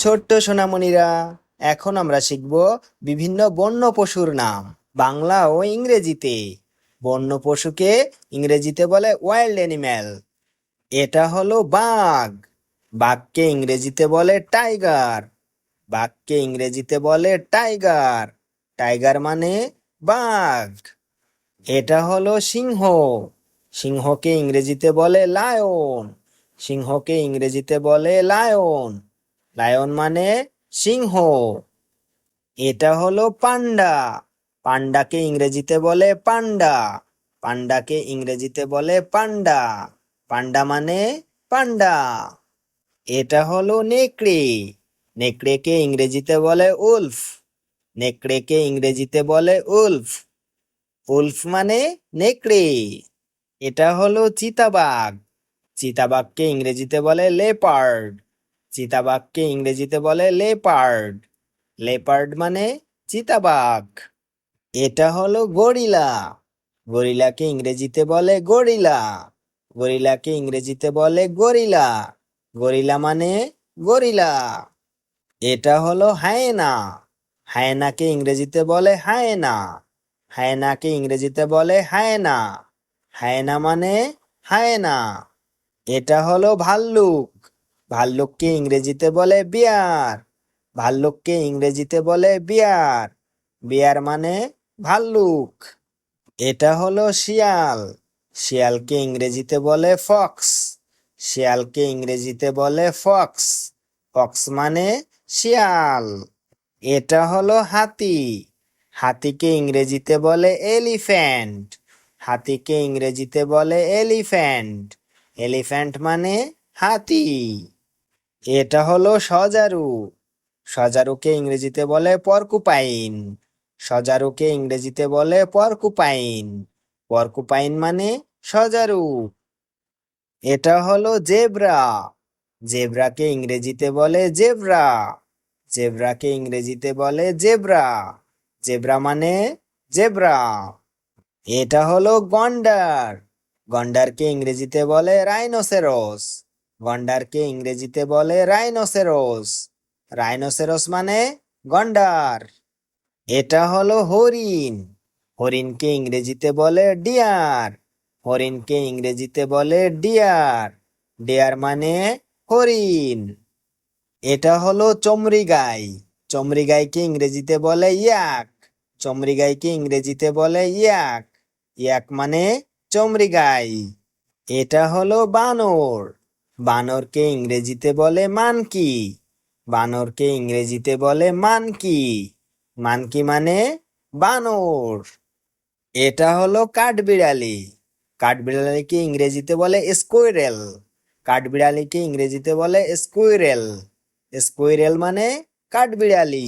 ছোট্ট সোনামণিরা, এখন আমরা শিখব বিভিন্ন বন্য পশুর নাম, বাংলা ও ইংরেজিতে। বন্য পশুকে ইংরেজিতে বলে ওয়াইল্ড অ্যানিম্যাল এটা হলো বাঘ। বাঘকে ইংরেজিতে বলে টাইগার বাঘকে ইংরেজিতে বলে টাইগার টাইগার মানে বাঘ। এটা হলো সিংহ। সিংহকে ইংরেজিতে বলে লায়ন সিংহকে ইংরেজিতে বলে লায়ন লায়ন মানে সিংহ। এটা হলো পান্ডা। পান্ডাকে ইংরেজিতে বলে পান্ডা। পান্ডাকে ইংরেজিতে বলে পান্ডা। পান্ডা মানে পান্ডা। এটা হলো নেকড়ে। নেকড়েকে ইংরেজিতে বলে উলফ। নেকড়েকে ইংরেজিতে বলে উলফ। উলফ মানে নেকড়ে। এটা হলো চিতাবাঘ। চিতাবাঘকে ইংরেজিতে বলে লেপার্ড। চিতাবাঘকে ইংরেজিতে বলে লেপার্ড। লেপার্ড মানে চিতাবাঘ। এটা হলো গরিলা। গরিলাকে ইংরেজিতে বলে গরিলা। গরিলাকে ইংরেজিতে বলে গরিলা। গরিলা মানে গরিলা। এটা হলো হায়না। হায়নাকে ইংরেজিতে বলে হায়না। হায়নাকে ইংরেজিতে বলে হায়না। হায়না মানে হায়না। এটা হলো ভাল্লুক। ভাল্লুককে ইংরেজিতে বলে বিয়ার। ভাল্লুককে ইংরেজিতে বলে বিয়ার। বিয়ার মানে ভাল্লুক। এটা হলো শিয়াল। শিয়ালকে ইংরেজিতে বলে ফক্স। শিয়ালকে ইংরেজিতে বলে ফক্স। ফক্স মানে শিয়াল। এটা হলো হাতি। হাতিকে ইংরেজিতে বলে এলিফ্যান্ট। হাতিকে ইংরেজিতে বলে এলিফ্যান্ট। এলিফ্যান্ট মানে হাতি। এটা হলো সজারু। সজারুকে ইংরেজিতে বলে পর্কুপাইন। সজারুকে ইংরেজিতে বলে পর্কুপাইন। পর্কুপাইন মানে সজারু। এটা হলো জেব্রা। জেব্রাকে ইংরেজিতে বলে জেব্রা। জেব্রাকে ইংরেজিতে বলে জেব্রা। জেব্রা মানে জেব্রা। এটা হলো গন্ডার। গন্ডারকে ইংরেজিতে বলে রাইনোসেরস। গন্ডারকে ইংরেজিতে বলে রাইনোসেরোস। রাইনোসেরোস মানে গন্ডার। এটা হলো হরিণ। হরিণকে ইংরেজিতে বলে ডিয়ার। হরিণকে ইংরেজিতে বলে ডিয়ার। ডিয়ার মানে হরিণ। এটা হলো চমরি গাই চমরি গাইকে ইংরেজিতে বলে ইয়াক। চমরি গাইকে ইংরেজিতে বলে ইয়াক। ইয়াক মানে চমরি গাই এটা হলো বানর। বানরকে ইংরেজিতে বলে মানকি। বানরকে ইংরেজিতে বলে মানকি। মানকি মানে বানর। এটা হলো কাঠবিড়ালি। কাঠবিড়ালিকে ইংরেজিতে বলে স্কোয়ারেল। কাঠবিড়ালিকে ইংরেজিতে বলে স্কুইরেল স্কুইরেল মানে কাঠবিড়ালি।